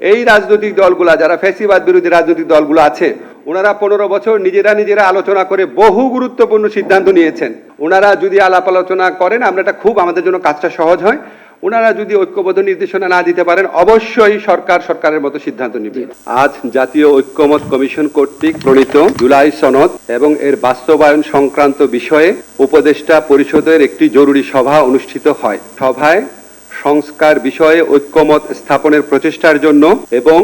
এই রাজনৈতিক দলগুলা, যারা ফ্যাসিবাদ বিরোধী রাজনৈতিক দলগুলো আছে, ওনারা পনেরো বছর নিজেরা নিজেরা আলোচনা করে বহু গুরুত্বপূর্ণ সিদ্ধান্ত নিয়েছেন। ওনারা যদি আলাপ আলোচনা করেন, আমরা এটা খুব আমাদের জন্য কাজটা সহজ হয়। ওনারা যদি ঐক্যবদ্ধ নির্দেশনা না দিতে পারেন, অবশ্যই সরকার সরকারের মতো সিদ্ধান্ত নেবে। আজ জাতীয় ঐক্যমত কমিশন কর্তৃক প্রণীত জুলাই সনদ এবং এর বাস্তবায়ন সংক্রান্ত বিষয়ে উপদেষ্টা পরিষদের একটি জরুরি সভা অনুষ্ঠিত হয়। সভায় সংস্কার বিষয়ে ঐক্যমত স্থাপনের প্রচেষ্টার জন্য এবং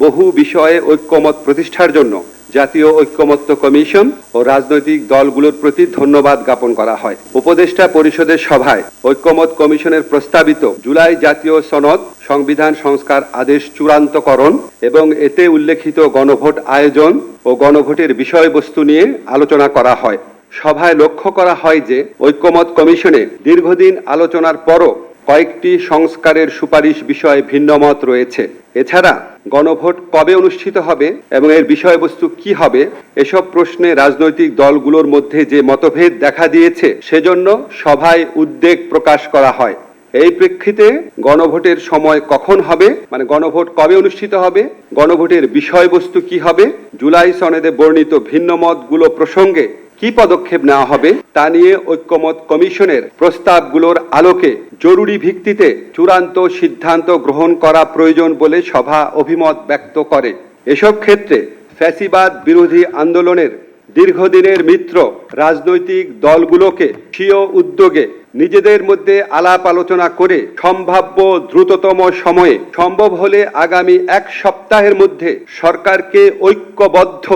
বহু বিষয়ে ঐক্যমত প্রতিষ্ঠার জন্য জাতীয় ঐক্যমত্য কমিশন ও রাজনৈতিক দলগুলোর প্রতি ধন্যবাদ জ্ঞাপন করা হয়। উপদেষ্টা পরিষদের সভায় ঐক্যমত কমিশনের প্রস্তাবিত জুলাই জাতীয় সনদ সংবিধান সংস্কার আদেশ চূড়ান্তকরণ এবং এতে উল্লেখিত গণভোট আয়োজন ও গণভোটের বিষয়বস্তু নিয়ে আলোচনা করা হয়। সভায় লক্ষ্য করা হয় যে ঐক্যমত কমিশনে দীর্ঘদিন আলোচনার পরও কয়েকটি সংস্কারের সুপারিশ বিষয়ে ভিন্নমত রয়েছে। এছাড়া গণভোট কবে অনুষ্ঠিত হবে এবং এর বিষয়বস্তু কি হবে, এসব প্রশ্নে রাজনৈতিক দলগুলোর মধ্যে যে মতভেদ দেখা দিয়েছে, সেজন্য সভায় উদ্বেগ প্রকাশ করা হয়। এই প্রেক্ষিতে গণভোটের সময় কখন হবে মানে গণভোট কবে অনুষ্ঠিত হবে, গণভোটের বিষয়বস্তু কি হবে, জুলাই সনেদে বর্ণিত ভিন্ন মতগুলো প্রসঙ্গে কি পদক্ষেপ নেওয়া হবে তা নিয়ে ঐক্যমত কমিশনের প্রস্তাবগুলোর আলোকে জরুরি ভিত্তিতে চূড়ান্ত সিদ্ধান্ত গ্রহণ করা প্রয়োজন বলে সভা অভিমত ব্যক্ত করে। এসব ক্ষেত্রে ফ্যাসিবাদ বিরোধী আন্দোলনের দীর্ঘদিনের মিত্র রাজনৈতিক দলগুলোকে স্বীয় উদ্যোগে নিজেদের মধ্যে আলাপ আলোচনা করে সম্ভাব্য দ্রুততম সময়ে সম্ভব হলে আগামী এক সপ্তাহের মধ্যে সরকারকে ঐক্যবদ্ধ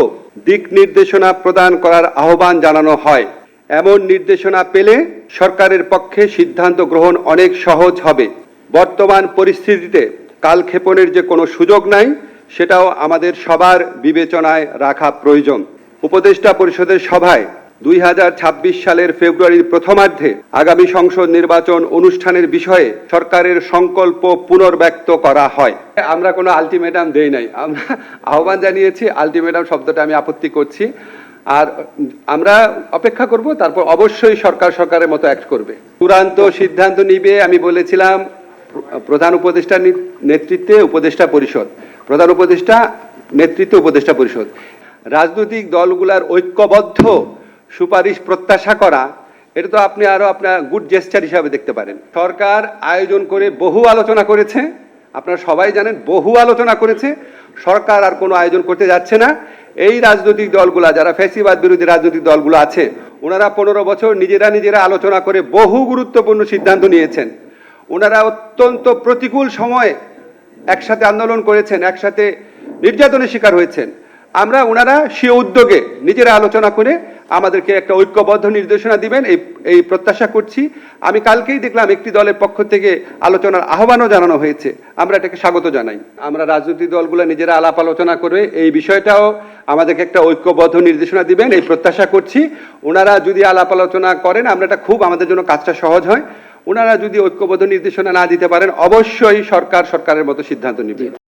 দিক নির্দেশনা প্রদান করার আহ্বান জানানো হয়। এমন নির্দেশনা পেলে সরকারের পক্ষে সিদ্ধান্ত গ্রহণ অনেক সহজ হবে। বর্তমান পরিস্থিতিতে কালক্ষেপণের যে কোনো সুযোগ নাই, সেটাও আমাদের সবার বিবেচনায় রাখা প্রয়োজন। উপদেষ্টা পরিষদের সভায় দুই হাজার ছাব্বিশ সালের ফেব্রুয়ারির প্রথমার্ধে আগামী সংসদ নির্বাচন অনুষ্ঠানের বিষয়ে সরকারের সংকল্প পুনর্ব্যক্ত করা হয়। আমরা কোনো আলটিমেটাম দেই নাই। আমরা আহ্বান জানিয়েছি, আলটিমেটাম শব্দটা আমি আপত্তি করছি। আর আমরা অপেক্ষা করব, তারপর অবশ্যই সরকার সরকারের মতো অ্যাক্ট করবে। চূড়ান্ত সিদ্ধান্ত নিবে, আমি বলেছিলাম, প্রধান উপদেষ্টার নি- নেতৃত্বে উপদেষ্টা পরিষদ। প্রধান উপদেষ্টা, নেতৃত্বে উপদেষ্টা পরিষদ। রাজনৈতিক দলগুলার ঐক্যবদ্ধ সুপারিশ প্রত্যাশা করা, এটা তো আপনি আরও আপনার গুড জেস্টার হিসাবে দেখতে পারেন। সরকার আয়োজন করে বহু আলোচনা করেছে, আপনারা সবাই জানেন, বহু আলোচনা করেছে, সরকার আর কোনো আয়োজন করতে যাচ্ছে না। এই রাজনৈতিক দলগুলা, যারা ফ্যাসিবাদ বিরোধী রাজনৈতিক দলগুলো আছে, ওনারা পনেরো বছর নিজেরা নিজেরা আলোচনা করে বহু গুরুত্বপূর্ণ সিদ্ধান্ত নিয়েছেন। ওনারা অত্যন্ত প্রতিকূল সময়ে একসাথে আন্দোলন করেছেন, একসাথে নির্যাতনের শিকার হয়েছেন। আমরা ওনারা সে উদ্যোগে নিজেরা আলোচনা করে আমাদেরকে একটা ঐক্যবদ্ধ নির্দেশনা দিবেন, এই এই প্রত্যাশা করছি। আমি কালকেই দেখলাম একটি দলের পক্ষ থেকে আলোচনার আহ্বানও জানানো হয়েছে। আমরা এটাকে স্বাগত জানাই। আমরা রাজনৈতিক দলগুলো নিজেরা আলাপ আলোচনা করে এই বিষয়টাও আমাদেরকে একটা ঐক্যবদ্ধ নির্দেশনা দিবেন, এই প্রত্যাশা করছি। ওনারা যদি আলাপ আলোচনা করেন, আমরা এটা খুব আমাদের জন্য কাজটা সহজ হয়। ওনারা যদি ঐক্যবদ্ধ নির্দেশনা না দিতে পারেন, অবশ্যই সরকার সরকারের মতো সিদ্ধান্ত নেবে।